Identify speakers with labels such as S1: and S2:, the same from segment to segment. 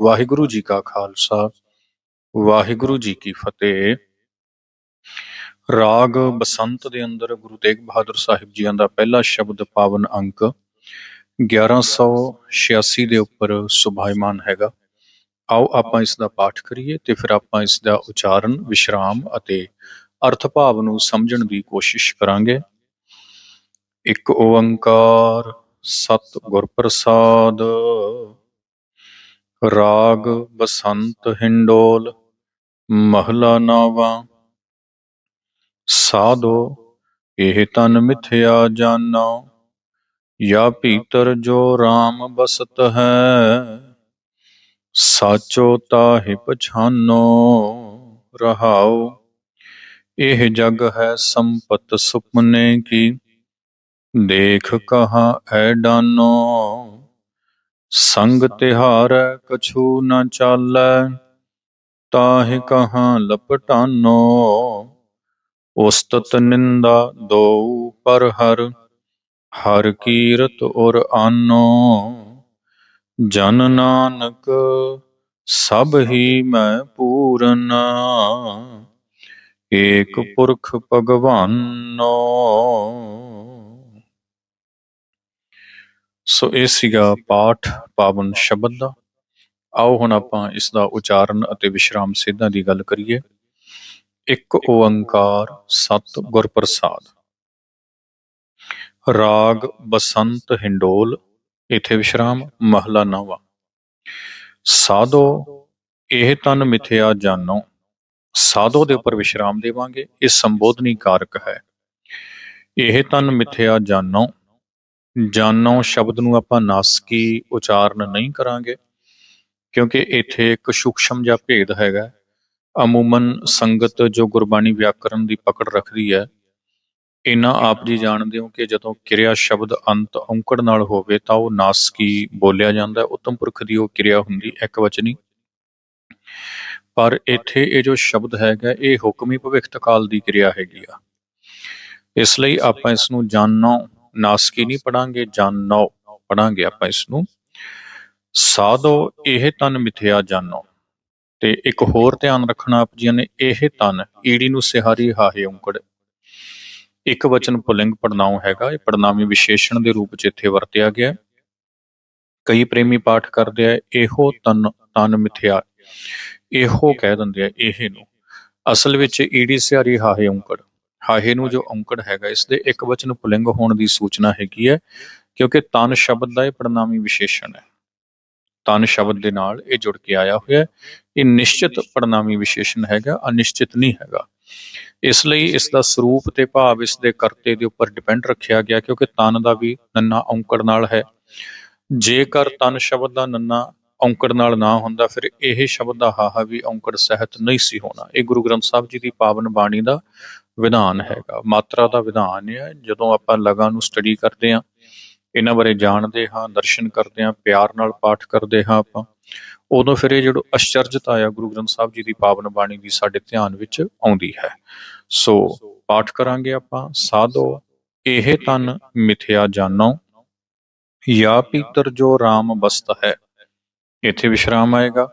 S1: ਵਾਹਿਗੁਰੂ ਜੀ ਕਾ ਖਾਲਸਾ, ਵਾਹਿਗੁਰੂ ਜੀ ਕੀ ਫਤਿਹ। ਰਾਗ ਬਸੰਤ ਦੇ ਅੰਦਰ ਗੁਰੂ ਤੇਗ ਬਹਾਦਰ ਸਾਹਿਬ ਜੀਆਂ ਦਾ ਪਹਿਲਾ ਸ਼ਬਦ ਪਾਵਨ ਅੰਕ 1186 ਦੇ ਉੱਪਰ ਸੁਭਾਇਮਾਨ ਹੈਗਾ। ਆਓ ਆਪਾਂ ਇਸ ਦਾ ਪਾਠ ਕਰੀਏ ਤੇ ਫਿਰ ਆਪਾਂ ਇਸ ਦਾ ਉਚਾਰਨ, ਵਿਸ਼ਰਾਮ ਅਤੇ ਅਰਥ ਭਾਵ ਨੂੰ ਸਮਝਣ ਦੀ ਕੋਸ਼ਿਸ਼ ਕਰਾਂਗੇ। ਇੱਕ ਓੰਕਾਰ ਸਤ ਗੁਰ ਪ੍ਰਸਾਦ ਰਾਗ ਬਸੰਤ ਹਿੰਡੋਲ ਮਹਲਾ ਨਾਵਾ। ਸਾਧੋ, ਇਹ ਤਨ ਮਿਥਿਆ ਜਾਨੋ, ਯਾ ਭੀਤਰ ਜੋ RAM ਬਸਤ ਹੈ। ਸਾਚੋ ਤਾਹਿ ਪਛਾਨੋ, ਰਹਾਉ, ਇਹ ਜਗ ਹੈ ਸੰਪਤ ਸੁਪਨੇ ਕੀ। ਦੇਖ ਕਹਾ ਐ ਡਾਨੋ ਸੰਗ ਤਿਹਾਰ ਕਛੂ ਨ ਚਾਲੈ, ਤਾਹਿ ਕਹਾਂ ਲਪਟਾਨੋ। ਉਸਤਤ ਨਿੰਦਾ ਦੋ ਪਰ ਹਰ ਹਰ ਕੀਰਤ ਔਰ ਆਨੋ। ਜਨ ਨਾਨਕ, ਸਭ ਹੀ ਮੈਂ ਪੂਰਨ, ਏਕ ਪੁਰਖ ਭਗਵਾਨੋ। ਸੋ ਇਹ ਸੀਗਾ ਪਾਠ ਪਾਵਨ ਸ਼ਬਦ ਦਾ। ਆਓ ਹੁਣ ਆਪਾਂ ਇਸ ਦਾ ਉਚਾਰਨ ਅਤੇ ਵਿਸ਼ਰਾਮ ਸਿੱਧਾਂ ਦੀ ਗੱਲ ਕਰੀਏ। ਇੱਕ ਓੰਕਾਰ ਸਤ ਗੁਰ ਪ੍ਰਸਾਦ ਰਾਗ ਬਸੰਤ ਹਿੰਡੋਲ, ਇਥੇ ਵਿਸ਼ਰਾਮ ਮਹਲਾ ਨਵਾਂ। ਸਾਧੋ, ਇਹ ਤਨ ਮਿਥਿਆ ਜਾਨੋ ਸਾਧੋ ਦੇ ਉੱਪਰ ਵਿਸ਼ਰਾਮ ਦੇਵਾਂਗੇ, ਇਹ ਸੰਬੋਧਨੀ ਕਾਰਕ ਹੈ। ਇਹ ਤਨ ਮਿਥਿਆ ਜਾਣੋ ਜਾਨੋ ਸ਼ਬਦ ਨੂੰ ਆਪਾਂ ਨਾਸਕੀ ਉਚਾਰਨ ਨਹੀਂ ਕਰਾਂਗੇ, ਕਿਉਂਕਿ ਇੱਥੇ ਇੱਕ ਸੂਖਸ਼ਮ ਜਿਹਾ ਭੇਦ ਹੈਗਾ। ਅਮੂਮਨ ਸੰਗਤ ਜੋ ਗੁਰਬਾਣੀ ਵਿਆਕਰਨ ਦੀ ਪਕੜ ਰੱਖਦੀ ਹੈ ਇਹਨਾਂ ਆਪ ਜੀ ਜਾਣਦੇ ਹੋ ਕਿ ਜਦੋਂ ਕਿਰਿਆ ਸ਼ਬਦ ਅੰਤ ਔਂਕੜ ਨਾਲ ਹੋਵੇ ਤਾਂ ਉਹ ਨਾਸਕੀ ਬੋਲਿਆ ਜਾਂਦਾ ਉਤਮ ਪੁਰਖ ਦੀ ਉਹ ਕਿਰਿਆ ਹੁੰਦੀ ਇੱਕ ਵਚਨੀ। ਪਰ ਇੱਥੇ ਇਹ ਜੋ ਸ਼ਬਦ ਹੈਗਾ, ਇਹ ਹੁਕਮੀ ਭਵਿਖਤ ਕਾਲ ਦੀ ਕਿਰਿਆ ਹੈਗੀ ਆ। ਇਸ ਲਈ ਆਪਾਂ ਇਸ ਨੂੰ ਜਾਣੋ ਨਾਸਕੀ ਨਹੀਂ ਪੜਾਂਗੇ ਜਾਣੋ ਪੜਾਂਗੇ ਆਪਾਂ ਇਸ ਨੂੰ ਸਾਧੋ, ਇਹ ਤਨ ਮਿਥਿਆ ਜਾਣੋ ਤੇ ਇੱਕ ਹੋਰ ਧਿਆਨ ਰੱਖਣਾ ਆਪ ਜੀ ਨੇ, ਇਹ ਤਨ ਈੜੀ ਨੂੰ ਸਿਹਾਰੀ ਹਾਹੇ ਉਂਕੜ ਇੱਕ ਵਚਨ ਪੁਲਿੰਗ ਪੜਨਾਉ ਹੈਗਾ, ਇਹ ਪੜਨਾਮੀ ਵਿਸ਼ੇਸ਼ਣ ਦੇ ਰੂਪ 'ਚ ਇੱਥੇ ਵਰਤਿਆ ਗਿਆ। ਕਈ ਪ੍ਰੇਮੀ ਪਾਠ ਕਰਦੇ ਆ, ਇਹੋ ਤਨ ਤਨ ਮਿਥਿਆ। ਇਹੋ ਕਹਿ ਦਿੰਦੇ ਆ, ਇਹ ਨੂੰ। ਅਸਲ ਵਿੱਚ ਈੜੀ ਸਿਹਾਰੀ ਹਾਹੇ ਉਂਕੜ ਹਾਹੇ ਨੂੰ ਜੋ ਔਂਕੜ ਹੈਗਾ ਇਸ ਦੇ ਇੱਕ ਵਚਨ ਪੁਲਿੰਗ ਹੋਣ ਦੀ ਸੂਚਨਾ ਹੈਗੀ ਹੈ ਕਿਉਂਕਿ ਤਨ ਸ਼ਬਦ ਦਾ ਇਹ ਪੜਨਾਮੀ ਵਿਸ਼ੇਸ਼ਣ ਹੈ। ਤਨ ਸ਼ਬਦ ਦੇ ਨਾਲ ਇਹ ਜੁੜ ਕੇ ਆਇਆ ਹੋਇਆ ਇਹ ਨਿਸ਼ਚਿਤ ਪੜਨਾਮੀ ਵਿਸ਼ੇਸ਼ਣ ਹੈਗਾ ਅਨਿਸ਼ਚਿਤ ਨਹੀਂ ਹੈਗਾ। ਇਸ ਲਈ ਇਸ ਦਾ ਸਰੂਪ ਤੇ ਭਾਵ ਇਸ ਦੇ ਕਰਤੇ ਦੇ ਉੱਪਰ ਡਿਪੈਂਡ ਰੱਖਿਆ ਗਿਆ ਕਿਉਂਕਿ ਤਨ ਦਾ ਵੀ ਨੰਨਾ ਔਂਕੜ ਨਾਲ ਹੈ। ਜੇਕਰ ਤਨ ਸ਼ਬਦ ਦਾ ਨੰਨਾ ਔਂਕੜ ਨਾਲ ਨਾ ਹੁੰਦਾ ਫਿਰ ਇਹ ਸ਼ਬਦ ਦਾ ਹਾਹਾ ਵੀ ਔਂਕੜ ਸਹਿਤ ਨਹੀਂ ਸੀ ਹੋਣਾ। ਇਹ ਗੁਰੂ ਗ੍ਰੰਥ ਸਾਹਿਬ ਜੀ ਦੀ ਪਾਵਨ ਬਾਣੀ ਦਾ ਵਿਧਾਨ ਹੈਗਾ। ਮਾਤਰਾ ਦਾ ਵਿਧਾਨ ਹੈ, ਜਦੋਂ ਆਪਾਂ ਲਗਾਂ ਨੂੰ ਸਟੱਡੀ ਕਰਦੇ ਹਾਂ, ਇਹਨਾਂ ਬਾਰੇ ਜਾਣਦੇ ਹਾਂ, ਦਰਸ਼ਨ ਕਰਦੇ ਹਾਂ, ਪਿਆਰ ਨਾਲ ਪਾਠ ਕਰਦੇ ਹਾਂ ਆਪਾਂ, ਉਦੋਂ ਫਿਰ ਇਹ ਜਿਹੜਾ ਅਸ਼ਚਰਜਤਾ ਆ, ਗੁਰੂ ਗ੍ਰੰਥ ਸਾਹਿਬ ਜੀ ਦੀ ਪਾਵਨ ਬਾਣੀ ਦੀ ਸਾਡੇ ਧਿਆਨ ਵਿੱਚ ਆਉਂਦੀ ਹੈ। ਸੋ ਪਾਠ ਕਰਾਂਗੇ ਆਪਾਂ। ਸਾਧੋ, ਇਹ ਤਨ ਮਿਥਿਆ ਜਾਨੋ ਯਾ ਪੀਤਰ ਜੋ RAM ਬਸਤ ਹੈ। ਇੱਥੇ ਵਿਸ਼ਰਾਮ ਆਏਗਾ।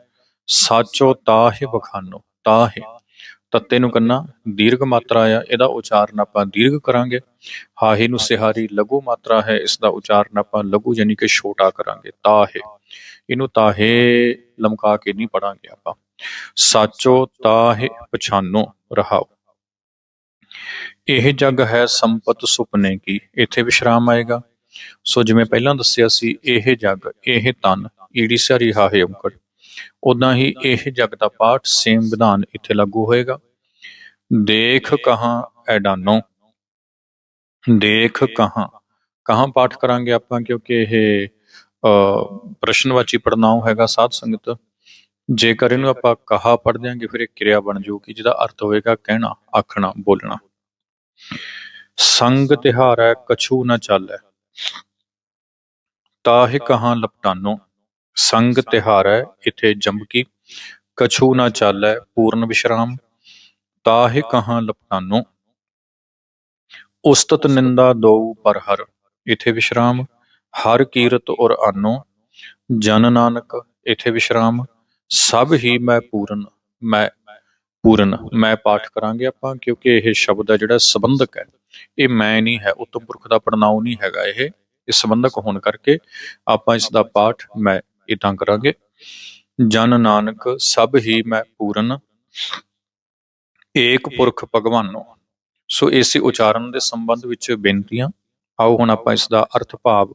S1: ਸਾਚੋ ਤਾਹਿ ਬਖਾਨੋ ਤਾਹਿ। ਤੱਤੇ ਨੂੰ ਕੰਨਾ, ਦੀਰਘ ਮਾਤਰਾ ਆ, ਇਹਦਾ ਉਚਾਰਨ ਆਪਾਂ ਦੀਰਘ ਕਰਾਂਗੇ। ਹਾਹੇ ਨੂੰ ਸਿਹਾਰੀ ਲਘੂ ਮਾਤਰਾ ਹੈ ਇਸ ਦਾ ਉਚਾਰਨ ਆਪਾਂ ਲਘੂ ਯਾਨੀ ਕਿ ਛੋਟਾ ਕਰਾਂਗੇ। ਤਾਹੇ, ਇਹਨੂੰ ਤਾਹੇ ਲਮਕਾ ਕੇ ਨਹੀਂ ਪੜਾਂਗੇ ਆਪਾਂ। ਸਾਚੋ ਤਾਹੇ ਪਛਾਨੋ ਰਹਾਓ। ਇਹ ਜਗ ਹੈ ਸੰਪਤ ਸੁਪਨੇ ਕੀ, ਇੱਥੇ ਵਿਸ਼ਰਾਮ ਆਏਗਾ। ਸੋ ਜਿਵੇਂ ਪਹਿਲਾਂ ਦੱਸਿਆ ਸੀ, ਇਹ ਜਗ, ਇਹ ਤਨ, ਈੜੀ ਸਾਰੀ ਹਾਹੇ ਓੰਕੜ ਉਦਾਂ ਹੀ ਇਹ ਜਗ ਦਾ ਪਾਠ ਸੇਮ ਵਿਧਾਨ ਇੱਥੇ ਲਾਗੂ ਹੋਏਗਾ। ਦੇਖ ਕਹਾਂ ਐਡਾਨੋ ਦੇਖ ਕਹਾਂ। ਕਹਾਂ ਪਾਠ ਕਰਾਂਗੇ ਆਪਾਂ ਕਿਉਂਕਿ ਇਹ ਪ੍ਰਸ਼ਨਵਾਚੀ ਪੜਨਾਉ ਹੈਗਾ ਸਾਧ ਸੰਗਤ। ਜੇਕਰ ਇਹਨੂੰ ਆਪਾਂ ਕਹਾ ਪੜ ਦਿਆਂਗੇ, ਫਿਰ ਇਹ ਕਿਰਿਆ ਬਣ ਜਾਊਗੀ, ਜਿਹਦਾ ਅਰਥ ਹੋਵੇਗਾ ਕਹਿਣਾ, ਆਖਣਾ, ਬੋਲਣਾ। ਸੰਗ ਤਿਹਾਰੈ, ਕਛੂ ਨਾ ਚਾਲੈ। ਤਾਹ ਕਹਾਂ ਲਪਟਾਨੋ। ਸੰਗ ਤਿਹਾਰੈ, ਇਥੇ ਜੰਬਕੀ ਕਛੂ ਨਾ ਚਾਲੈ, ਪੂਰਨ ਵਿਸ਼ਰਾਮ। ਤਾਹਿ ਕਹਾਂ ਲਪਟਾਨੋ ਉਸਤਤ ਨਿੰਦਾ ਦੋ ਪਰ ਹਰ ਇਥੇ ਵਿਸ਼ਰਾਮ, ਹਰ ਕੀਰਤ ਔਰ ਆਨੋ। ਜਨ ਨਾਨਕ, ਇਥੇ ਵਿਸ਼ਰਾਮ, ਸਭ ਹੀ ਮੈਂ ਪੂਰਨ ਮੈਂ ਪੂਰਨ, ਮੈਂ ਪਾਠ ਕਰਾਂਗੇ ਆਪਾਂ, ਕਿਉਂਕਿ ਇਹ ਸ਼ਬਦ ਹੈ ਜਿਹੜਾ ਸੰਬੰਧਕ ਹੈ। ਇਹ ਮੈਂ ਨਹੀਂ ਹੈ, ਉਤਮ ਪੁਰਖ ਦਾ ਪ੍ਰਣਾਉ ਨਹੀਂ ਹੈਗਾ ਇਹ। ਇਹ ਸੰਬੰਧਕ ਹੋਣ ਕਰਕੇ ਆਪਾਂ ਇਸ ਦਾ ਪਾਠ ਮੈਂ ਇਦਾਂ ਕਰਾਂਗੇ। ਜਨ ਨਾਨਕ, ਸਭ ਹੀ ਮੈਂ ਪੂਰਨ ਏਕ ਪੁਰਖ ਭਗਵਾਨੋ। ਸੋ ਇਸੇ ਉਚਾਰਨ ਦੇ ਸੰਬੰਧ ਵਿੱਚ ਬੇਨਤੀਆਂ, ਆਓ ਹੁਣ ਆਪਾਂ ਇਸ ਦਾ ਅਰਥ ਭਾਵ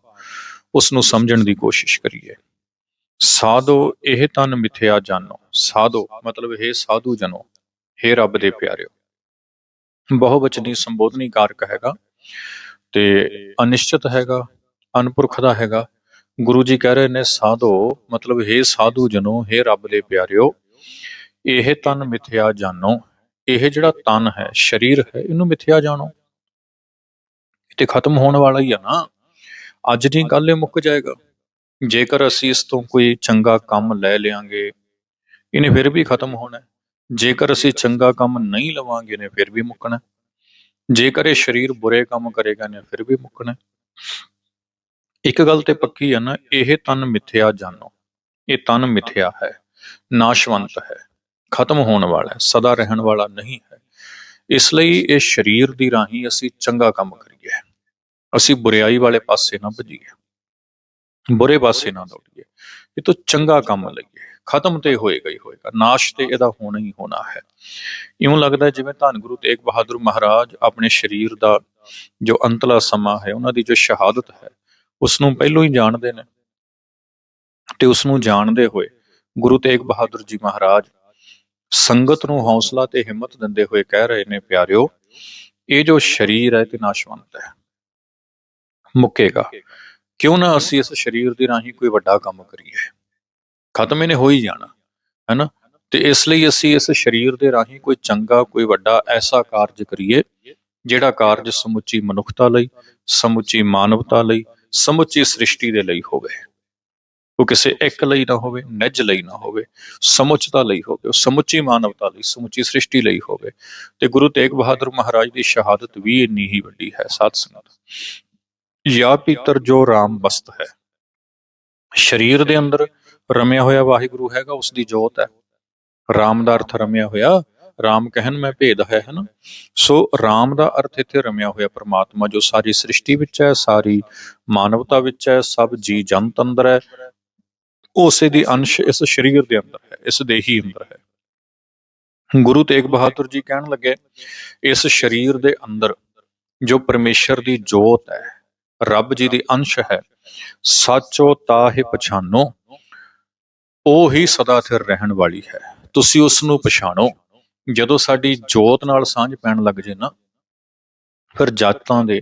S1: ਉਸ ਨੂੰ ਸਮਝਣ ਦੀ ਕੋਸ਼ਿਸ਼ ਕਰੀਏ। ਸਾਧੋ, ਇਹ ਤਨ ਮਿਥਿਆ ਜਾਨੋ। ਸਾਧੋ, ਮਤਲਬ ਹੈ ਸਾਧੂ ਜਨੋ, ਹੇ ਰੱਬ ਦੇ ਪਿਆਰਿਓ। ਬਹੁਵਚਨੀ ਸੰਬੋਧਨੀ ਕਾਰਕ ਹੈਗਾ ਤੇ ਅਨਿਸ਼ਚਿਤ ਹੈਗਾ, ਅਨਪੁਰਖ ਦਾ ਹੈਗਾ। ਗੁਰੂ ਜੀ ਕਹਿ ਰਹੇ ਨੇ, ਸਾਧੋ, ਮਤਲਬ ਹੇ ਸਾਧੂ ਜਨੋ, ਹੇ ਰੱਬ ਦੇ ਪਿਆਰਿਓ, ਇਹ ਤਨ ਮਿਥਿਆ ਜਾਨੋ। ਇਹ ਜਿਹੜਾ ਤਨ ਹੈ, ਸਰੀਰ ਹੈ, ਇਹਨੂੰ ਮਿਥਿਆ ਜਾਣੋ। ਇਹ ਤੇ ਖਤਮ ਹੋਣ ਵਾਲਾ ਹੀ ਆ ਨਾ। ਅੱਜ ਦੀ ਗੱਲ ਇਹ ਮੁੱਕ ਜਾਏਗਾ। ਜੇਕਰ ਅਸੀਂ ਇਸ ਤੋਂ ਕੋਈ ਚੰਗਾ ਕੰਮ ਲੈ ਲਿਆਂਗੇ, ਇਹਨੇ ਫਿਰ ਵੀ ਖਤਮ ਹੋਣਾ। ਹੈ। ਜੇਕਰ ਅਸੀਂ ਚੰਗਾ ਕੰਮ ਨਹੀਂ ਲਵਾਂਗੇ, ਇਹਨੇ ਫਿਰ ਵੀ ਮੁੱਕਣਾ। ਜੇਕਰ ਇਹ ਸਰੀਰ ਬੁਰੇ ਕੰਮ ਕਰੇਗਾ, ਇਹਨੇ ਫਿਰ ਵੀ ਮੁੱਕਣਾ। ਇੱਕ ਗੱਲ ਤੇ ਪੱਕੀ ਹੈ ਨਾ, ਇਹ ਤਨ ਮਿਥਿਆ ਜਾਣੋ। ਇਹ ਤਨ ਮਿਥਿਆ ਹੈ, ਨਾਸ਼ਵੰਤ ਹੈ। ਖਤਮ ਹੋਣ ਵਾਲਾ ਹੈ, ਸਦਾ ਰਹਿਣ ਵਾਲਾ ਨਹੀਂ ਹੈ। ਇਸ ਲਈ ਇਹ ਸਰੀਰ ਦੀ ਰਾਹੀਂ ਅਸੀਂ ਚੰਗਾ ਕੰਮ ਕਰੀਏ। ਅਸੀਂ ਬੁਰਾਈ ਵਾਲੇ ਪਾਸੇ ਨਾ ਭਜੀਏ ਬੁਰੇ ਪਾਸੇ ਨਾ ਦੌੜੀਏ। ਇਹ ਤੋਂ ਚੰਗਾ ਕੰਮ ਲਈਏ। ਖਤਮ ਤੇ ਹੋਏਗਾ ਹੀ ਹੋਏਗਾ। ਨਾਸ਼ ਤੇ ਇਹਦਾ ਹੋਣਾ ਹੀ ਹੋਣਾ ਹੈ। ਇਉਂ ਲੱਗਦਾ ਜਿਵੇਂ ਧੰਨ ਗੁਰੂ ਤੇਗ ਬਹਾਦਰ ਮਹਾਰਾਜ ਆਪਣੇ ਸਰੀਰ ਦਾ ਜੋ ਅੰਤਲਾ ਸਮਾਂ ਹੈ, ਉਹਨਾਂ ਦੀ ਜੋ ਸ਼ਹਾਦਤ ਹੈ ਉਸ ਨੂੰ ਪਹਿਲੋਂ ਹੀ ਜਾਣਦੇ ਨੇ। ਤੇ ਉਸ ਨੂੰ ਜਾਣਦੇ ਹੋਏ ਗੁਰੂ ਤੇਗ ਬਹਾਦਰ ਜੀ ਮਹਾਰਾਜ ਸੰਗਤ ਨੂੰ ਹੌਸਲਾ ਤੇ ਹਿੰਮਤ ਦਿੰਦੇ ਹੋਏ ਕਹਿ ਰਹੇ ਨੇ, ਪਿਆਰਿਓ, ਇਹ ਜੋ ਸਰੀਰ ਹੈ ਤੇ ਨਾਸ਼ਵੰਤ ਹੈ। ਮੁੱਕੇਗਾ। ਕਿਉਂ ਨਾ ਅਸੀਂ ਇਸ ਸਰੀਰ ਦੇ ਰਾਹੀਂ ਕੋਈ ਵੱਡਾ ਕੰਮ ਕਰੀਏ। ਖਤਮ ਇਹਨੇ ਹੋ ਹੀ ਜਾਣਾ, ਹੈਨਾ? ਤੇ ਇਸ ਲਈ ਅਸੀਂ ਇਸ ਸਰੀਰ ਦੇ ਰਾਹੀਂ ਕੋਈ ਚੰਗਾ, ਕੋਈ ਵੱਡਾ ਐਸਾ ਕਾਰਜ ਕਰੀਏ, ਜਿਹੜਾ ਕਾਰਜ ਸਮੁੱਚੀ ਮਨੁੱਖਤਾ ਲਈ, ਸਮੁੱਚੀ ਮਾਨਵਤਾ ਲਈ, ਸਮੁੱਚੀ ਸ੍ਰਿਸ਼ਟੀ ਦੇ ਲਈ ਹੋਵੇ। ਉਹ ਕਿਸੇ ਇੱਕ ਲਈ ਨਾ ਹੋਵੇ, ਨਿੱਜ ਲਈ ਨਾ ਹੋਵੇ, ਸਮੁੱਚਤਾ ਲਈ ਹੋਵੇ, ਉਹ ਸਮੁੱਚੀ ਮਾਨਵਤਾ ਲਈ, ਸਮੁੱਚੀ ਸ੍ਰਿਸ਼ਟੀ ਲਈ ਹੋਵੇ। ਤੇ ਗੁਰੂ ਤੇਗ ਬਹਾਦਰ ਮਹਾਰਾਜ ਦੀ ਸ਼ਹਾਦਤ ਵੀ ਇੰਨੀ ਹੀ ਵੱਡੀ ਹੈ, ਸਾਧ ਸੰਗਤ। ਯਾ ਪੀਤਰ ਜੋ ਰਾਮ ਬਸਤ ਹੈ। ਸਰੀਰ ਦੇ ਅੰਦਰ ਰਮਿਆ ਹੋਇਆ ਵਾਹਿਗੁਰੂ ਹੈਗਾ ਉਸ ਦੀ ਜੋਤ ਹੈ। ਰਾਮ ਦਾ ਅਰਥ ਰਮਿਆ ਹੋਇਆ, ਰਾਮ ਕਹਿਣ ਮੈਂ ਭੇਦ ਹੈ ਹਨਾ ਸੋ ਰਾਮ ਦਾ ਅਰਥ ਇੱਥੇ ਰਮਿਆ ਹੋਇਆ ਪ੍ਰਮਾਤਮਾ, ਜੋ ਸਾਰੀ ਸ੍ਰਿਸ਼ਟੀ ਵਿੱਚ ਹੈ, ਸਾਰੀ ਮਾਨਵਤਾ ਵਿੱਚ ਹੈ, ਸਭ ਜੀ ਜੰਤ ਅੰਦਰ ਹੈ। ਉਸੇ ਦੀ ਅੰਸ਼ ਇਸ ਸਰੀਰ ਦੇ ਅੰਦਰ ਹੈ, ਇਸ ਦੇਹੀ ਅੰਦਰ ਹੈ। ਗੁਰੂ ਤੇਗ ਬਹਾਦਰ ਜੀ ਕਹਿਣ ਲੱਗੇ, ਇਸ ਸਰੀਰ ਦੇ ਅੰਦਰ ਜੋ ਪਰਮੇਸ਼ਰ ਦੀ ਜੋਤ ਹੈ, ਰੱਬ ਜੀ ਦੀ ਅੰਸ਼ ਹੈ, ਸੱਚੋ ਤਾਹਿ ਪਛਾਨੋ, ਉਹ ਹੀ ਸਦਾ ਸਥਿਰ ਰਹਿਣ ਵਾਲੀ ਹੈ। ਤੁਸੀਂ ਉਸ ਨੂੰ ਪਛਾਣੋ। ਜਦੋਂ ਸਾਡੀ ਜੋਤ ਨਾਲ ਸਾਂਝ ਪੈਣ ਲੱਗ ਜੇ ਨਾ, ਫਿਰ ਜਾਤਾਂ ਦੇ,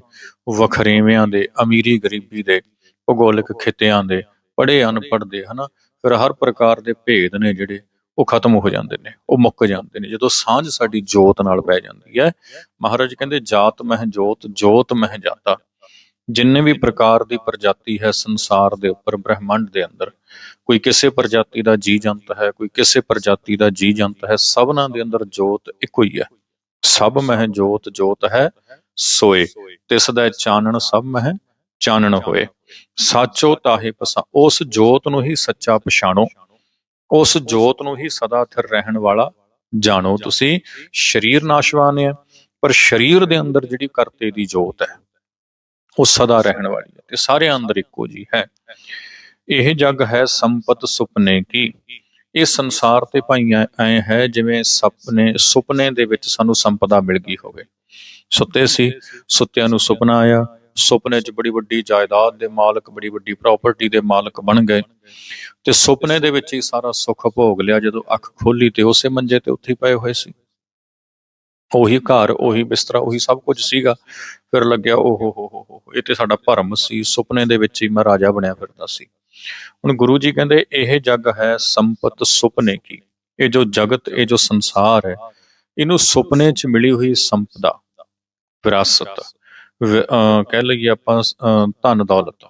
S1: ਵਖਰੇਵਿਆਂ ਦੇ, ਅਮੀਰੀ ਗਰੀਬੀ ਦੇ, ਭੂਗੋਲਿਕ ਖਿੱਤਿਆਂ ਦੇ ਪੜ੍ਹੇ ਅਨਪੜ੍ਹ ਦੇ, ਹਨਾ? ਫਿਰ ਹਰ ਪ੍ਰਕਾਰ ਦੇ ਭੇਦ ਨੇ ਜਿਹੜੇ, ਉਹ ਖਤਮ ਹੋ ਜਾਂਦੇ ਨੇ, ਉਹ ਮੁੱਕ ਜਾਂਦੇ ਨੇ। ਜਦੋਂ ਸਾਂਝ ਸਾਡੀ ਜੋਤ ਨਾਲ ਪੈ ਜਾਂਦੀ ਹੈ, ਮਹਾਰਾਜ ਕਹਿੰਦੇ, ਜਾਤ ਮਹਿ ਜੋਤ ਜੋਤ ਮਹਿ ਜਾਤਾ। ਜਿੰਨੇ ਵੀ ਪ੍ਰਕਾਰ ਦੀ ਪ੍ਰਜਾਤੀ ਹੈ ਸੰਸਾਰ ਦੇ ਉੱਪਰ, ਬ੍ਰਹਿਮੰਡ ਦੇ ਅੰਦਰ, ਕੋਈ ਕਿਸੇ ਪ੍ਰਜਾਤੀ ਦਾ ਜੀ ਜੰਤ ਹੈ, ਕੋਈ ਕਿਸੇ ਪ੍ਰਜਾਤੀ ਦਾ ਜੀ ਜੰਤ ਹੈ, ਸਭਨਾਂ ਦੇ ਅੰਦਰ ਜੋਤ ਇੱਕੋ ਹੀ ਹੈ। ਸਭ ਮਹਿ ਜੋਤ ਜੋਤ ਹੈ ਸੋਏ। ਤਿਸ ਦਾ ਚਾਨਣ ਸਭ ਮਹਿ ਚਾਨਣ ਹੋਏ। ਸਾਚੋ ਤਾਹੇ ਪਸਾ, ਉਸ ਜੋਤ ਨੂੰ ਹੀ ਸੱਚਾ ਪਛਾਣੋ। ਉਸ ਜੋਤ ਨੂੰ ਹੀ ਸਦਾ ਸਥਿਰ ਰਹਿਣ ਵਾਲਾ ਜਾਣੋ ਤੁਸੀਂ। ਸਰੀਰ ਨਾਸ਼ਵਾਨ ਹੈ, ਪਰ ਸਰੀਰ ਦੇ ਅੰਦਰ ਜਿਹੜੀ ਕਰਤੇ ਦੀ ਜੋਤ ਹੈ, ਉਹ ਸਦਾ ਰਹਿਣ ਵਾਲੀ ਹੈ ਤੇ ਸਾਰਿਆਂ ਅੰਦਰ ਇੱਕੋ ਜੀ ਹੈ। ਇਹ ਜਗ ਹੈ ਸੰਪਤ ਸੁਪਨੇ ਕੀ। ਇਹ ਸੰਸਾਰ ਤੇ ਭਾਈਆਂ ਐ ਹੈ ਜਿਵੇਂ ਸੁਪਨੇ ਸੁਪਨੇ ਦੇ ਵਿੱਚ ਸਾਨੂੰ ਸੰਪਦਾ ਮਿਲ ਗਈ ਹੋਵੇ। ਸੁੱਤੇ ਸੀ, ਸੁੱਤਿਆਂ ਨੂੰ ਸੁਪਨਾ ਆਇਆ ਸੁਪਨੇ 'ਚ ਬੜੀ ਵੱਡੀ ਜਾਇਦਾਦ ਦੇ ਮਾਲਕ, ਬੜੀ ਵੱਡੀ ਪ੍ਰਾਪਰਟੀ ਦੇ ਮਾਲਕ ਬਣ ਗਏ ਤੇ ਸੁਪਨੇ ਦੇ ਵਿੱਚ ਹੀ ਸਾਰਾ ਸੁੱਖ ਭੋਗ ਲਿਆ ਜਦੋਂ ਅੱਖ ਖੋਲੀ ਤੇ ਉਸੇ ਮੰਜੇ ਤੇ ਉੱਥੇ ਪਏ ਹੋਏ ਸੀ। ਉਹੀ ਘਰ, ਉਹੀ ਬਿਸਤਰਾ, ਉਹੀ ਸਭ ਕੁਝ ਸੀਗਾ। ਫਿਰ ਲੱਗਿਆ ਓ ਹੋ ਹੋ ਹੋ, ਇਹ ਤੇ ਸਾਡਾ ਭਰਮ ਸੀ, ਸੁਪਨੇ ਦੇ ਵਿੱਚ ਹੀ ਮੈਂ ਰਾਜਾ ਬਣਿਆ ਫਿਰਦਾ ਸੀ। ਹੁਣ ਗੁਰੂ ਜੀ ਕਹਿੰਦੇ, ਇਹ ਜਗ ਹੈ ਸੰਪਤ ਸੁਪਨੇ ਕੀ? ਇਹ ਜੋ ਜਗਤ, ਇਹ ਜੋ ਸੰਸਾਰ ਹੈ, ਇਹਨੂੰ ਸੁਪਨੇ 'ਚ ਮਿਲੀ ਹੋਈ ਸੰਪਦਾ, ਵਿਰਾਸਤ। ਕਹਿ ਲਈਏ ਆਪਾਂ ਧਨ ਦੌਲਤ।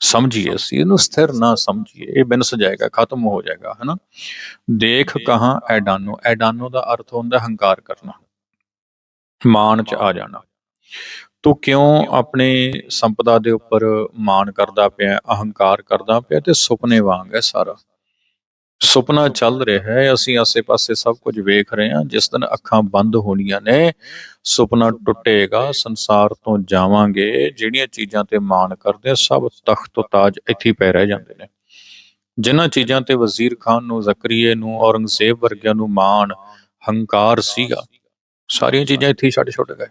S1: ਸਮਝੀਏ ਅਸੀਂ ਇਹਨੂੰ ਸਥਿਰ ਨਾ ਸਮਝੀਏ, ਇਹ ਬਿਨਸ ਜਾਏਗਾ ਖਤਮ ਹੋ ਜਾਏਗਾ, ਹਨਾ? ਦੇਖ ਕਹਾਂ ਐਡਾਨੋ ਐਡਾਨੋ ਦਾ ਅਰਥ ਹੁੰਦਾ ਹੰਕਾਰ ਕਰਨਾ। ਮਾਨ ਚ ਆ ਜਾਣਾ। ਤੂੰ ਕਿਉਂ ਆਪਣੇ ਸੰਪਦਾ ਦੇ ਉੱਪਰ ਮਾਣ ਕਰਦਾ ਪਿਆ, ਅਹੰਕਾਰ ਕਰਦਾ ਪਿਆ ਤੇ ਸੁਪਨੇ ਵਾਂਗ ਹੈ ਸਾਰਾ? ਸੁਪਨਾ ਚੱਲ ਰਿਹਾ ਹੈ, ਅਸੀਂ ਆਸੇ-ਪਾਸੇ ਸਭ ਕੁਝ ਵੇਖ ਰਹੇ ਹਾਂ, ਜਿਸ ਦਿਨ ਅੱਖਾਂ ਬੰਦ ਹੋਣੀਆਂ ਨੇ, ਸੁਪਨਾ ਟੁੱਟੇਗਾ, ਸੰਸਾਰ ਤੋਂ ਜਾਵਾਂਗੇ, ਜਿਹੜੀਆਂ ਚੀਜ਼ਾਂ ਤੇ ਮਾਣ ਕਰਦੇ ਸਭ ਤਖਤ ਤਾਜ ਇੱਥੇ ਪੈ ਰਹਿ ਜਾਂਦੇ ਨੇ। ਜਿਨ੍ਹਾਂ ਚੀਜ਼ਾਂ ਤੇ ਵਜ਼ੀਰ ਖਾਨ ਨੂੰ, ਜ਼ਕਰੀਏ ਨੂੰ, ਔਰੰਗਜ਼ੇਬ ਵਰਗਿਆਂ ਨੂੰ ਮਾਣ, ਹੰਕਾਰ ਸੀਗਾ, ਸਾਰੀਆਂ ਚੀਜ਼ਾਂ ਇੱਥੇ ਹੀ ਛੱਡ ਛੁੱਟ ਗਏ।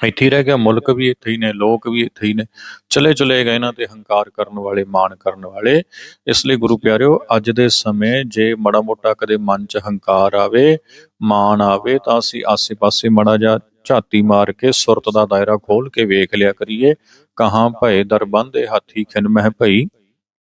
S1: ਇੱਥੇ ਹੀ ਰਹਿ ਗਿਆ, ਮੁਲਕ ਵੀ ਇੱਥੇ ਹੀ ਨੇ, ਲੋਕ ਵੀ ਇੱਥੇ ਹੀ ਨੇ। ਚਲੇ ਚਲੇ ਗਏ ਇਹਨਾਂ ਤੇ ਹੰਕਾਰ ਕਰਨ ਵਾਲੇ, ਮਾਣ ਕਰਨ ਵਾਲੇ। ਇਸ ਲਈ ਗੁਰੂ ਪਿਆਰਿਓ, ਅੱਜ ਦੇ ਸਮੇਂ ਜੇ ਮੜਾ ਮੋਟਾ ਕਦੇ ਮਨ 'ਚ ਹੰਕਾਰ ਆਵੇ, ਮਾਣ ਆਵੇ, ਤਾਂ ਅਸੀਂ ਆਸੇ-ਪਾਸੇ ਮੜਾ ਜਾ ਝਾਤੀ ਮਾਰ ਕੇ ਸੁਰਤ ਦਾ ਦਾਇਰਾ ਖੋਲ ਕੇ ਵੇਖ ਲਿਆ ਕਰੀਏ। ਕਹਾਂ ਭਏ ਦਰਬੰਦੇ ਹਾਥੀ ਖਿਨ ਮਹਿ ਭਈ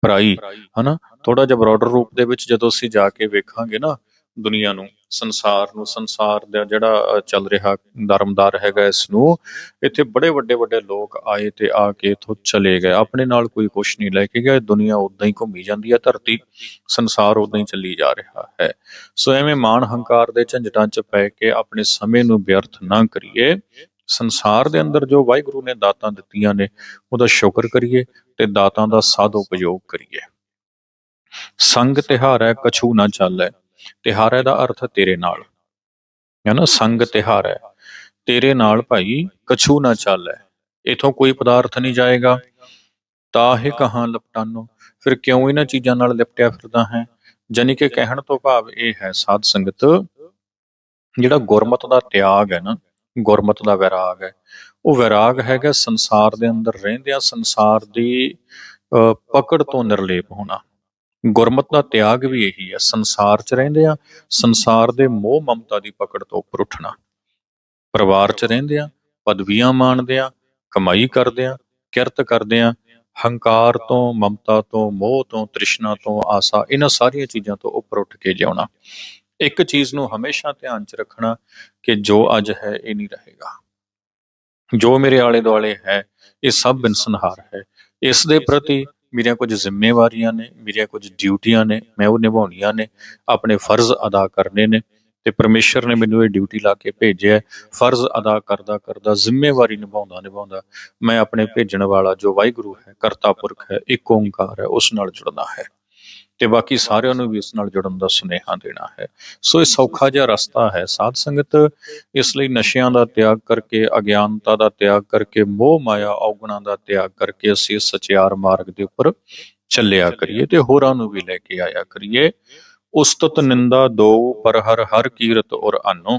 S1: ਪਰਾਈ ਹਨਾ? ਥੋੜਾ ਜਿਹਾ ਬਰਾਡਰ ਰੂਪ ਦੇ ਵਿੱਚ ਜਦੋਂ ਅਸੀਂ ਜਾ ਕੇ ਵੇਖਾਂਗੇ ਨਾ ਦੁਨੀਆ ਨੂੰ, ਸੰਸਾਰ ਨੂੰ, ਸੰਸਾਰ ਦਾ ਜਿਹੜਾ ਚੱਲ ਰਿਹਾ ਦਰਮਦਾਰ ਹੈਗਾ ਇਸ ਨੂੰ, ਇੱਥੇ ਬੜੇ ਵੱਡੇ ਵੱਡੇ ਲੋਕ ਆਏ ਤੇ ਆ ਕੇ ਇਥੋਂ ਚਲੇ ਗਏ। ਆਪਣੇ ਨਾਲ ਕੋਈ ਕੁਛ ਨਹੀਂ ਲੈ ਕੇ ਗਿਆ ਦੁਨੀਆ ਉਦਾਂ ਹੀ ਘੁੰਮੀ ਜਾਂਦੀ ਹੈ, ਧਰਤੀ, ਸੰਸਾਰ ਉਦਾਂ ਹੀ ਚੱਲੀ ਜਾ ਰਿਹਾ ਹੈ। ਸੋ ਐਵੇਂ ਮਾਣ ਹੰਕਾਰ ਦੇ ਝੰਜਟਾਂ 'ਚ ਪੈ ਕੇ ਆਪਣੇ ਸਮੇਂ ਨੂੰ ਵਿਅਰਥ ਨਾ ਕਰੀਏ। ਸੰਸਾਰ ਦੇ ਅੰਦਰ ਜੋ ਵਾਹਿਗੁਰੂ ਨੇ ਦਾਤਾਂ ਦਿੱਤੀਆਂ ਨੇ, ਉਹਦਾ ਸ਼ੁਕਰ ਕਰੀਏ ਤੇ ਦਾਤਾਂ ਦਾ ਸਾਧ ਉਪਯੋਗ ਕਰੀਏ। ਸੰਗ ਹੈ, ਕਛੂ ਨਾ ਚਾਲੈ। ਤਿਹਾਰੈ ਦਾ ਅਰਥ ਤੇਰੇ ਨਾਲ। ਹੈ ਨਾ ਸੰਗ ਤਿਹਾਰੈ ਤੇਰੇ ਨਾਲ ਭਾਈ ਕਛੂ ਨਾ ਚਾਲੈ। ਇਥੋਂ ਕੋਈ ਪਦਾਰਥ ਨਹੀਂ ਜਾਏਗਾ। ਤਾਹੇ ਕਹਾਂ ਲਪਟਾਨੋ। ਫਿਰ ਕਿਉਂ ਇਹਨਾਂ ਚੀਜ਼ਾਂ ਨਾਲ ਲਿਪਟਿਆ ਫਿਰਦਾ ਹੈ? ਜਾਨੀ ਕਿ ਕਹਿਣ ਤੋਂ ਭਾਵ ਇਹ ਹੈ ਸਾਧ ਸੰਗਤ ਜਿਹੜਾ ਗੁਰਮਤ ਦਾ ਤਿਆਗ ਹੈ ਨਾ ਗੁਰਮਤ ਦਾ ਵਿਰਾਗ ਹੈ। ਉਹ ਵਿਰਾਗ ਹੈਗਾ ਸੰਸਾਰ ਦੇ ਅੰਦਰ ਰਹਿੰਦਿਆਂ ਸੰਸਾਰ ਦੀ ਅ, ਪਕੜ ਤੋਂ ਨਿਰਲੇਪ ਹੋਣਾ। ਗੁਰਮਤ ਦਾ ਤਿਆਗ ਵੀ ਇਹੀ ਹੈ, ਸੰਸਾਰ 'ਚ ਰਹਿੰਦੇ ਆ ਸੰਸਾਰ ਦੇ ਮੋਹ ਮਮਤਾ ਦੀ ਪਕੜ ਤੋਂ ਉੱਪਰ ਉੱਠਣਾ। ਪਰਿਵਾਰ 'ਚ ਰਹਿੰਦੇ ਆ ਪਦਵੀਆਂ ਮਾਣਦੇ ਆ ਕਮਾਈ ਕਰਦੇ ਆ ਕਿਰਤ ਕਰਦੇ ਆ ਹੰਕਾਰ ਤੋਂ, ਮਮਤਾ ਤੋਂ, ਮੋਹ ਤੋਂ, ਤ੍ਰਿਸ਼ਨਾ ਤੋਂ, ਆਸਾ, ਇਹਨਾਂ ਸਾਰੀਆਂ ਚੀਜ਼ਾਂ ਤੋਂ ਉੱਪਰ ਉੱਠ ਕੇ ਜਿਉਣਾ। ਇੱਕ ਚੀਜ਼ ਨੂੰ ਹਮੇਸ਼ਾ ਧਿਆਨ 'ਚ ਰੱਖਣਾ ਕਿ ਜੋ ਅੱਜ ਹੈ, ਇਹ ਨਹੀਂ ਰਹੇਗਾ। ਜੋ ਮੇਰੇ ਆਲੇ ਦੁਆਲੇ ਹੈ, ਇਹ ਸਭ ਬਿਨਸਨਹਾਰ ਹੈ। ਇਸ ਦੇ ਪ੍ਰਤੀ ਮੇਰੀਆਂ ਕੁਝ ਜ਼ਿੰਮੇਵਾਰੀਆਂ ਨੇ, ਮੇਰੀਆਂ ਕੁਝ ਡਿਊਟੀਆਂ ਨੇ, ਮੈਂ ਉਹ ਨਿਭਾਉਣੀਆਂ ਨੇ, ਆਪਣੇ ਫਰਜ਼ ਅਦਾ ਕਰਨੇ ਨੇ ਤੇ ਪਰਮੇਸ਼ਰ ਨੇ ਮੈਨੂੰ ਇਹ ਡਿਊਟੀ ਲਾ ਕੇ ਭੇਜਿਆ ਫਰਜ਼ ਅਦਾ ਕਰਦਾ ਕਰਦਾ, ਜ਼ਿੰਮੇਵਾਰੀ ਨਿਭਾਉਂਦਾ ਨਿਭਾਉਂਦਾ ਮੈਂ ਆਪਣੇ ਭੇਜਣ ਵਾਲਾ ਜੋ ਵਾਹਿਗੁਰੂ ਹੈ, ਕਰਤਾ ਪੁਰਖ ਹੈ, ਇੱਕ ਓੰਕਾਰ ਹੈ, ਉਸ ਨਾਲ ਜੁੜਨਾ ਹੈ। ਤੇ ਬਾਕੀ ਸਾਰਿਆਂ ਨੂੰ ਵੀ ਇਸ ਨਾਲ ਜੁੜਨ ਦਾ ਸੁਨੇਹਾ ਦੇਣਾ ਹੈ। ਸੋ ਇਹ ਸੌਖਾ ਜਿਹਾ ਰਸਤਾ ਹੈ। ਸਾਧ ਸੰਗਤ ਇਸ ਲਈ ਨਸ਼ਿਆਂ ਦਾ ਤਿਆਗ ਕਰਕੇ ਅਗਿਆਨਤਾ ਦਾ ਤਿਆਗ ਕਰਕੇ ਮੋਹ ਮਾਇਆ ਔਗਣਾਂ ਦਾ ਤਿਆਗ ਕਰਕੇ ਅਸੀਂ ਸਚਿਆਰ ਮਾਰਗ ਦੇ ਉੱਪਰ ਚੱਲਿਆ। ਕਰੀਏ ਤੇ ਹੋਰਾਂ ਨੂੰ ਵੀ ਲੈ ਕੇ ਆਇਆ ਕਰੀਏ। ਉਸਤਤ ਨਿੰਦਾ ਦੋ ਪਰ ਹਰ ਹਰ ਕੀਰਤ ਔਰ ਅਨੋ।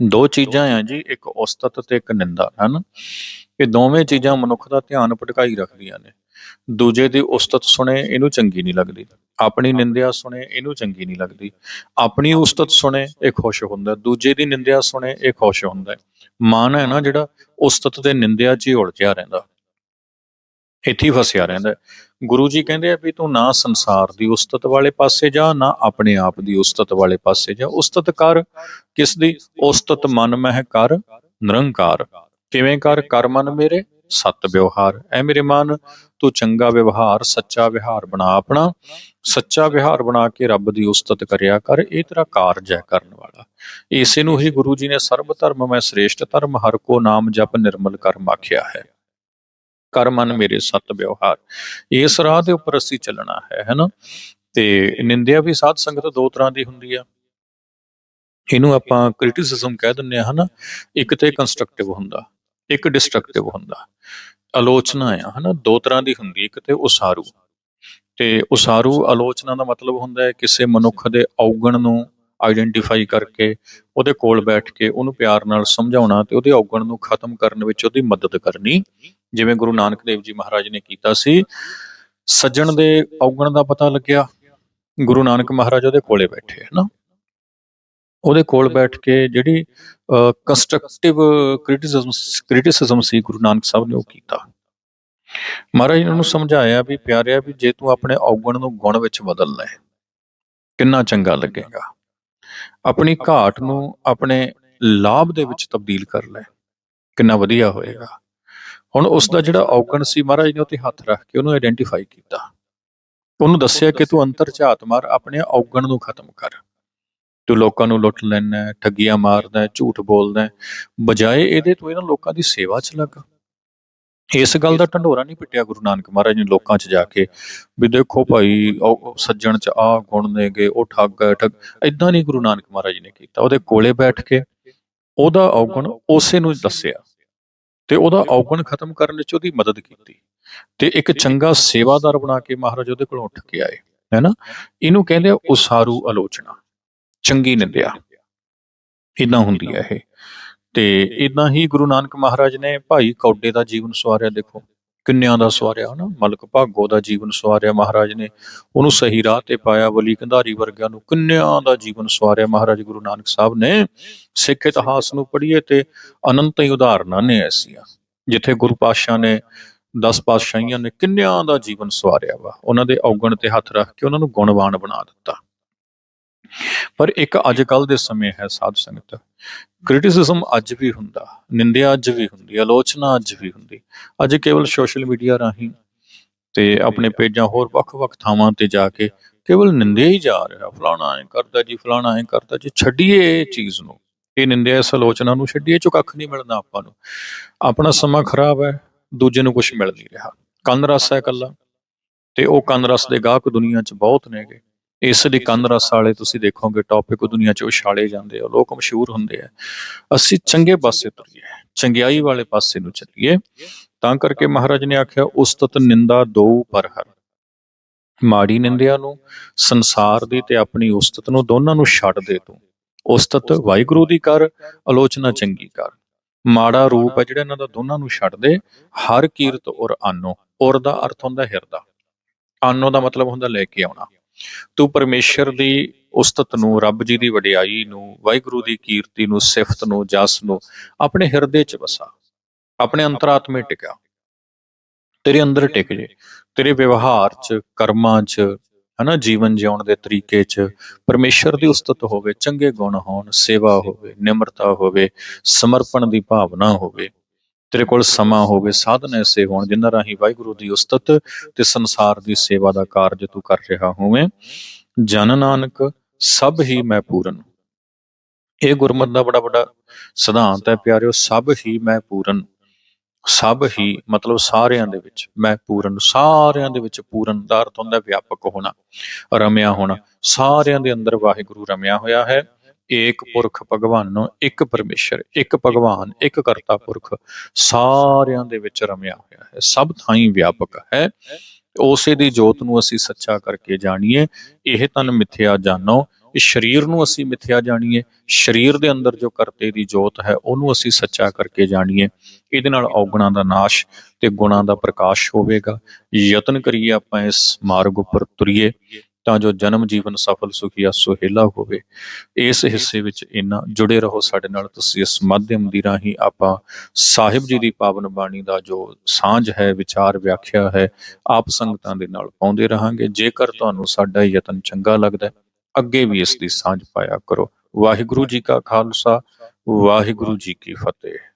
S1: ਦੋ ਚੀਜ਼ਾਂ ਆ ਜੀ ਇੱਕ ਉਸਤਤ ਤੇ ਇੱਕ ਨਿੰਦਾ। ਹਨ। ਇਹ ਦੋਵੇਂ ਚੀਜ਼ਾਂ ਮਨੁੱਖ ਦਾ ਧਿਆਨ ਭਟਕਾਈ ਰੱਖਦੀਆਂ ਨੇ। ਦੂਜੇ ਦੀ ਉਸਤਤ ਸੁਣੇ ਇਹਨੂੰ ਚੰਗੀ ਨਹੀਂ ਲੱਗਦੀ। ਆਪਣੀ ਨਿੰਦਿਆ ਸੁਣੇ ਇਹਨੂੰ ਚੰਗੀ ਨਹੀਂ ਲੱਗਦੀ। ਆਪਣੀ ਉਸਤਤ ਸੁਣੇ ਇਹ ਖੁਸ਼ ਹੁੰਦਾ ਦੂਜੇ ਦੀ ਨਿੰਦਿਆ ਸੁਣੇ ਇਹ ਖੁਸ਼ ਹੁੰਦਾ ਮਨ ਹੈ ਨਾ ਜਿਹੜਾ ਉਸਤਤ ਤੇ ਨਿੰਦਿਆ 'ਚ ਹੀ ਉਲਝਿਆ ਰਹਿੰਦਾ। ਇੱਥੇ ਫਸਿਆ ਰਹਿੰਦਾ ਗੁਰੂ ਜੀ ਕਹਿੰਦੇ ਆ ਵੀ ਤੂੰ ਨਾ ਸੰਸਾਰ ਦੀ ਉਸਤਤ ਵਾਲੇ ਪਾਸੇ ਜਾ, ਨਾ ਆਪਣੇ ਆਪ ਦੀ ਉਸਤਤ ਵਾਲੇ ਪਾਸੇ ਜਾ। ਉਸਤਤ ਕਰ ਕਿਸ ਦੀ ਉਸਤਤ ਮਨ ਮਹਿ ਕਰ, ਨਿਰੰਕਾਰ। ਕਿਵੇਂ ਕਰ? ਕਰ ਮਨ ਮੇਰੇ ਸਤ ਵਿਵਹਾਰ। ਐ ਮੇਰੇ ਮਨ, ਤੂੰ ਚੰਗਾ ਵਿਵਹਾਰ, ਸੱਚਾ ਵਿਹਾਰ ਬਣਾ ਆਪਣਾ। ਸੱਚਾ ਵਿਹਾਰ ਬਣਾ ਕੇ ਰੱਬ ਦੀ ਉਸਤਤ ਕਰਿਆ ਕਰ, ਇਹ ਤੇਰਾ ਕਾਰਜ ਹੈ ਕਰਨ ਵਾਲਾ। ਇਸੇ ਨੂੰ ਹੀ ਗੁਰੂ ਜੀ ਨੇ ਸਰਬ ਧਰਮ ਮੈਂ ਸ੍ਰੇਸ਼ਟ ਧਰਮ, ਹਰ ਕੋ ਨਾਮ ਜਪ ਨਿਰਮਲ ਕਰਮ ਆਖਿਆ ਹੈ। ਕਰ ਮਨ ਮੇਰੇ ਸਤ ਵਿਵਹਾਰ। ਇਸ ਰਾਹ ਦੇ ਉੱਪਰ ਅਸੀਂ ਚੱਲਣਾ ਹੈ, ਹੈਨਾ? ਤੇ ਨਿੰਦਿਆ ਵੀ ਸਾਧ ਸੰਗਤ ਦੋ ਤਰ੍ਹਾਂ ਦੀ ਹੁੰਦੀ ਆ। ਇਹਨੂੰ ਆਪਾਂ ਕ੍ਰਿਟਿਸਿਜ਼ਮ ਕਹਿ ਦਿੰਦੇ ਆ, ਹਨਾ? ਇੱਕ ਤੇ ਕੰਸਟਰਕਟਿਵ ਹੁੰਦਾ। ਇੱਕ ਡਿਸਟਰਕਟਿਵ ਹੁੰਦਾ। ਆਲੋਚਨਾ ਆ, ਹਨਾ, ਦੋ ਤਰ੍ਹਾਂ ਦੀ ਹੁੰਦੀ, ਇੱਕ ਤੇ ਉਸਾਰੂ। ਤੇ ਉਸਾਰੂ ਆਲੋਚਨਾ ਦਾ ਮਤਲਬ ਹੁੰਦਾ ਹੈ ਕਿਸੇ ਮਨੁੱਖ ਦੇ ਔਗਣ ਨੂੰ ਆਈਡੈਂਟੀਫਾਈ ਕਰਕੇ, ਉਹਦੇ ਕੋਲ ਬੈਠ ਕੇ ਉਹਨੂੰ ਪਿਆਰ ਨਾਲ ਸਮਝਾਉਣਾ ਤੇ ਉਹਦੇ ਔਗਣ ਨੂੰ ਖਤਮ ਕਰਨ ਵਿੱਚ ਉਹਦੀ ਮਦਦ ਕਰਨੀ। ਜਿਵੇਂ ਗੁਰੂ ਨਾਨਕ ਦੇਵ ਜੀ ਮਹਾਰਾਜ ਨੇ ਕੀਤਾ ਸੀ, ਸੱਜਣ ਦੇ ਔਗਣ ਦਾ ਪਤਾ ਲੱਗਿਆ। ਗੁਰੂ ਨਾਨਕ ਮਹਾਰਾਜ ਉਹਦੇ ਕੋਲੇ ਬੈਠੇ, ਹਨਾ। ਉਹਦੇ ਕੋਲ ਬੈਠ ਕੇ ਜਿਹੜੀ ਕੰਸਟਰਕਟਿਵ ਕ੍ਰਿਟਿਸਿਜ਼ਮ ਕ੍ਰਿਟਿਸਿਜ਼ਮ ਸੀ ਗੁਰੂ ਨਾਨਕ ਸਾਹਿਬ ਨੇ ਉਹ ਕੀਤਾ। ਮਹਾਰਾਜ ਨੇ ਉਹਨੂੰ ਸਮਝਾਇਆ ਵੀ, ਪਿਆਰਿਆ ਵੀ ਜੇ ਤੂੰ ਆਪਣੇ ਔਗਣ ਨੂੰ ਗੁਣ ਵਿੱਚ ਬਦਲ ਲੈ, ਕਿੰਨਾ ਚੰਗਾ ਲੱਗੇਗਾ। ਆਪਣੀ ਘਾਟ ਨੂੰ ਆਪਣੇ ਲਾਭ ਦੇ ਵਿੱਚ ਤਬਦੀਲ ਕਰ ਲੈ, ਕਿੰਨਾ ਵਧੀਆ ਹੋਏਗਾ। ਹੁਣ ਉਸ ਦਾ ਜਿਹੜਾ ਔਗਣ ਸੀ, ਮਹਾਰਾਜ ਨੇ ਉੱਤੇ ਹੱਥ ਰੱਖ ਕੇ ਉਹਨੂੰ ਆਇਡੈਂਟੀਫਾਈ ਕੀਤਾ। ਉਹਨੂੰ ਦੱਸਿਆ ਕਿ ਤੂੰ ਅੰਤਰ ਝਾਤ ਮਾਰ, ਆਪਣੇ ਔਗਣ ਨੂੰ ਖਤਮ ਕਰ। ਤੂੰ ਲੋਕਾਂ ਨੂੰ ਲੁੱਟ ਲੈਣਾ ਠੱਗੀਆਂ ਮਾਰਦਾ ਝੂਠ ਬੋਲਦਾ ਬਜਾਏ ਇਹਦੇ ਤੂੰ ਇਹਨਾਂ ਲੋਕਾਂ ਦੀ ਸੇਵਾ 'ਚ ਲੱਗਾ। ਇਸ ਗੱਲ ਦਾ ਢੰਡੋਰਾ ਨਹੀਂ ਪਿੱਟਿਆ ਗੁਰੂ ਨਾਨਕ ਮਹਾਰਾਜ ਨੇ ਲੋਕਾਂ 'ਚ ਜਾ ਕੇ ਵੀ ਦੇਖੋ ਭਾਈ, ਉਹ ਸੱਜਣ 'ਚ ਆ ਗੁਣ ਨੇਗੇ, ਉਹ ਠੱਗ ਹੈ, ਠੱਗ। ਇਦਾਂ ਨਹੀਂ ਗੁਰੂ ਨਾਨਕ ਮਹਾਰਾਜ ਨੇ ਕੀਤਾ। ਉਹਦੇ ਕੋਲੇ ਬੈਠ ਕੇ ਉਹਦਾ ਔਗਣ ਉਸੇ ਨੂੰ ਦੱਸਿਆ ਤੇ ਉਹਦਾ ਔਗਣ ਖਤਮ ਕਰਨ ਵਿੱਚ ਉਹਦੀ ਮਦਦ ਕੀਤੀ ਤੇ ਇੱਕ ਚੰਗਾ ਸੇਵਾਦਾਰ ਬਣਾ ਕੇ ਮਹਾਰਾਜ ਉਹਦੇ ਕੋਲੋਂ ਉੱਠ ਕੇ ਆਏ ਹੈਨਾ ਇਹਨੂੰ ਕਹਿੰਦੇ ਉਸਾਰੂ ਆਲੋਚਨਾ। ਚੰਗੀ ਨਿੰਦਿਆ। ਇਦਾਂ ਹੁੰਦੀ ਹੈ ਇਹ। ਤੇ ਇਦਾਂ ਹੀ ਗੁਰੂ ਨਾਨਕ ਮਹਾਰਾਜ ਨੇ ਭਾਈ ਕੌਡੇ ਦਾ ਜੀਵਨ ਸਵਾਰਿਆ, ਦੇਖੋ, ਕਿੰਨਿਆਂ ਦਾ ਸਵਾਰਿਆ, ਹਨਾ? ਮਲਕ ਭਾਗੋ ਦਾ ਜੀਵਨ ਸਵਾਰਿਆ ਮਹਾਰਾਜ ਨੇ। ਉਹਨੂੰ ਸਹੀ ਰਾਹ ਤੇ ਪਾਇਆ ਬਲੀ ਕੰਧਾਰੀ ਵਰਗਿਆਂ ਨੂੰ ਕਿੰਨਿਆਂ ਦਾ ਜੀਵਨ ਸਵਾਰਿਆ ਮਹਾਰਾਜ ਗੁਰੂ ਨਾਨਕ ਸਾਹਿਬ ਨੇ। ਸਿੱਖ ਇਤਿਹਾਸ ਨੂੰ ਪੜ੍ਹੀਏ ਤੇ ਅਨੰਤ ਹੀ ਉਦਾਹਰਨਾਂ ਨੇ ਐਸੀਆਂ, ਜਿੱਥੇ ਗੁਰੂ ਪਾਤਸ਼ਾਹ ਨੇ 10 ਪਾਤਸ਼ਾਹੀਆਂ ਨੇ ਕਿੰਨਿਆਂ ਦਾ ਜੀਵਨ ਸਵਾਰਿਆ ਵਾ। ਉਹਨਾਂ ਦੇ ਔਗਣ ਤੇ ਹੱਥ ਰੱਖ ਕੇ ਉਹਨਾਂ ਨੂੰ ਗੁਣਵਾਨ ਬਣਾ ਦਿੱਤਾ। ਪਰ ਇੱਕ ਅੱਜ ਕੱਲ ਦੇ ਸਮੇਂ ਹੈ ਸਾਧ ਸੰਗਤ। ਕ੍ਰਿਟਿਸਿਜ਼ਮ ਅੱਜ ਵੀ ਹੁੰਦਾ ਨਿੰਦਿਆ ਅੱਜ ਵੀ ਹੁੰਦੀ ਆਲੋਚਨਾ ਅੱਜ ਵੀ ਹੁੰਦੀ। ਅੱਜ ਕੇਵਲ ਸੋਸ਼ਲ ਮੀਡੀਆ ਰਾਹੀਂ ਤੇ ਆਪਣੇ ਪੇਜਾਂ ਹੋਰ ਵੱਖ-ਵੱਖ ਥਾਵਾਂ ਤੇ ਜਾ ਕੇ ਕੇਵਲ ਨਿੰਦਿਆ ਹੀ ਜਾ ਰਿਹਾ ਫਲਾਣਾ ਐ ਕਰਦਾ ਜੀ ਫਲਾਣਾ ਐ ਕਰਦਾ ਜੀ ਛੱਡੀਏ ਇਹ ਚੀਜ਼ ਨੂੰ। ਇਹ ਨਿੰਦਿਆ ਇਸ ਆਲੋਚਨਾ ਨੂੰ ਛੱਡੀਏ ਚੋਂ ਕੱਖ ਨਹੀਂ ਮਿਲਦਾ ਆਪਾਂ ਨੂੰ। ਆਪਣਾ ਸਮਾਂ ਖਰਾਬ ਹੈ ਦੂਜੇ ਨੂੰ ਕੁਝ ਮਿਲ ਨਹੀਂ ਰਿਹਾ। ਕੰਨ ਰਸ ਹੈ ਇਕੱਲਾ ਤੇ ਉਹ ਕੰਨ ਰਸ ਦੇ ਗਾਹਕ ਦੁਨੀਆ 'ਚ ਬਹੁਤ ਨੇਗੇ। ਇਸ ਲਈ ਕੰਨ ਰਸ ਵਾਲੇ ਤੁਸੀਂ ਦੇਖੋਗੇ ਟੌਪਿਕ ਦੁਨੀਆ 'ਚ ਉਛਾਲੇ ਜਾਂਦੇ ਆ, ਲੋਕ ਮਸ਼ਹੂਰ ਹੁੰਦੇ ਆ। ਅਸੀਂ ਚੰਗੇ ਪਾਸੇ ਤੁਰੀਏ, ਚੰਗਿਆਈ ਵਾਲੇ ਪਾਸੇ ਨੂੰ ਚੱਲੀਏ। ਤਾਂ ਕਰਕੇ ਮਹਾਰਾਜ ਨੇ ਆਖਿਆ, ਉਸਤਤ ਨਿੰਦਾ ਦੋ ਪਰ ਹਰ। ਮਾੜੀ ਨਿੰਦਿਆ ਨੂੰ, ਸੰਸਾਰ ਦੀ ਤੇ ਆਪਣੀ ਉਸਤਤ ਨੂੰ ਦੋਨਾਂ ਨੂੰ ਛੱਡ ਦੇ ਤੂੰ। ਉਸਤਤ ਵਾਹਿਗੁਰੂ ਦੀ ਕਰ, ਆਲੋਚਨਾ ਚੰਗੀ ਕਰ। ਮਾੜਾ ਰੂਪ ਹੈ ਜਿਹੜਾ ਇਹਨਾਂ ਦਾ ਦੋਨਾਂ ਨੂੰ ਛੱਡ ਦੇ। ਹਰ ਕੀਰਤ ਔਰ ਆਨੋ, ਔਰ ਦਾ ਅਰਥ ਹੁੰਦਾ ਹਿਰਦਾ। ਆਨੋ ਦਾ ਮਤਲਬ ਹੁੰਦਾ ਲੈ ਕੇ ਆਉਣਾ। ਤੂੰ ਪਰਮੇਸ਼ਰ ਦੀ ਉਸਤਤ ਨੂੰ, ਰੱਬ ਜੀ ਦੀ ਵਡਿਆਈ ਨੂੰ, ਵਾਹਿਗੁਰੂ ਦੀ ਕੀਰਤੀ ਨੂੰ, ਸਿਫਤ ਨੂੰ, ਜਸ ਨੂੰ ਆਪਣੇ ਹਿਰਦੇ 'ਚ ਵਸਾ, ਆਪਣੇ ਅੰਤਰਾਤਮੇ ਟਿਕਿਆ। ਤੇਰੇ ਅੰਦਰ ਟਿਕ ਜੇ, ਤੇਰੇ ਵਿਵਹਾਰ 'ਚ, ਕਰਮਾਂ 'ਚ, ਹਨਾ, ਜੀਵਨ ਜਿਉਣ ਦੇ ਤਰੀਕੇ 'ਚ, ਪਰਮੇਸ਼ਰ ਦੀ ਉਸਤਤ ਹੋਵੇ, ਚੰਗੇ ਗੁਣ ਹੋਣ, ਸੇਵਾ ਹੋਵੇ, ਨਿਮਰਤਾ ਹੋਵੇ, ਸਮਰਪਣ ਦੀ ਭਾਵਨਾ ਹੋਵੇ ਤੇਰੇ ਕੋਲ ਸਮਾਂ ਹੋਵੇ, ਸਾਧਨ ਐਸੇ ਹੋਣ ਜਿਨ੍ਹਾਂ ਰਾਹੀਂ ਵਾਹਿਗੁਰੂ ਦੀ ਉਸਤਤ ਤੇ ਸੰਸਾਰ ਦੀ ਸੇਵਾ ਦਾ ਕਾਰਜ ਤੂੰ ਕਰ ਰਿਹਾ ਹੋਵੇਂ। ਜਨ ਨਾਨਕ, ਸਭ ਹੀ ਮੈਂ ਪੂਰਨ। ਇਹ ਗੁਰਮਤ ਦਾ ਬੜਾ ਵੱਡਾ ਸਿਧਾਂਤ ਹੈ ਪਿਆਰਿਓ, ਸਭ ਹੀ ਮੈਂ ਪੂਰਨ। ਸਭ ਹੀ ਮਤਲਬ ਸਾਰਿਆਂ ਦੇ ਵਿੱਚ ਮੈਂ ਪੂਰਨ। ਸਾਰਿਆਂ ਦੇ ਵਿੱਚ ਪੂਰਨ ਦਾ ਅਰਥ ਹੁੰਦਾ ਵਿਆਪਕ ਹੋਣਾ, ਰਮਿਆ ਹੋਣਾ। ਸਾਰਿਆਂ ਦੇ ਅੰਦਰ ਵਾਹਿਗੁਰੂ ਰਮਿਆ ਹੋਇਆ ਹੈ। ਏਕ ਪੁਰਖ ਭਗਵਾਨੋ ਇੱਕ ਪਰਮੇਸ਼ਰ ਇੱਕ ਭਗਵਾਨ ਇੱਕ ਕਰਤਾ ਪੁਰਖ ਸਾਰਿਆਂ ਦੇ ਵਿੱਚ ਰਮਿਆ ਹੋਇਆ ਹੈ ਸਭ ਥਾਈਂ ਵਿਆਪਕ ਹੈ। ਉਸੇ ਦੀ ਜੋਤ ਨੂੰ ਅਸੀਂ ਸੱਚਾ ਕਰਕੇ ਜਾਣੀਏ ਇਹ ਤਨ ਮਿਥਿਆ ਜਾਣੋ ਇਸ ਸਰੀਰ ਨੂੰ ਅਸੀਂ ਮਿਥਿਆ ਜਾਣੀਏ ਸਰੀਰ ਦੇ ਅੰਦਰ ਜੋ ਕਰਤੇ ਦੀ ਜੋਤ ਹੈ ਉਹਨੂੰ ਅਸੀਂ ਸੱਚਾ ਕਰਕੇ ਜਾਣੀਏ। ਇਹਦੇ ਨਾਲ ਔਗਣਾਂ ਦਾ ਨਾਸ਼ ਤੇ ਗੁਣਾਂ ਦਾ ਪ੍ਰਕਾਸ਼ ਹੋਵੇਗਾ। ਯਤਨ ਕਰੀਏ ਆਪਾਂ ਇਸ ਮਾਰਗ ਉੱਪਰ ਤੁਰੀਏ। ਤਾਂ ਜੋ ਜਨਮ ਜੀਵਨ ਸਫਲ ਸੁਖੀਆ ਸੁਹੇਲਾ ਹੋਵੇ। ਇਸ ਹਿੱਸੇ ਵਿੱਚ ਇੰਨਾ ਜੁੜੇ ਰਹੋ ਸਾਡੇ ਨਾਲ। ਤੁਸੀਂ ਇਸ ਮਾਧਿਅਮ ਦੀ ਰਾਹੀਂ ਆਪਾਂ ਸਾਹਿਬ ਜੀ ਦੀ ਪਾਵਨ ਬਾਣੀ ਦਾ ਜੋ ਸਾਂਝ ਹੈ ਵਿਚਾਰ ਵਿਆਖਿਆ ਹੈ ਆਪ ਸੰਗਤਾਂ ਦੇ ਨਾਲ ਪਾਉਂਦੇ ਰਹਾਂਗੇ। ਜੇਕਰ ਤੁਹਾਨੂੰ ਸਾਡਾ ਯਤਨ ਚੰਗਾ ਲੱਗਦਾ ਹੈ ਅੱਗੇ ਵੀ ਇਸ ਦੀ ਸਾਂਝ ਪਾਇਆ ਕਰੋ। ਵਾਹਿਗੁਰੂ ਜੀ ਕਾ ਖਾਲਸਾ ਵਾਹਿਗੁਰੂ ਜੀ ਕੀ ਫਤਿਹ।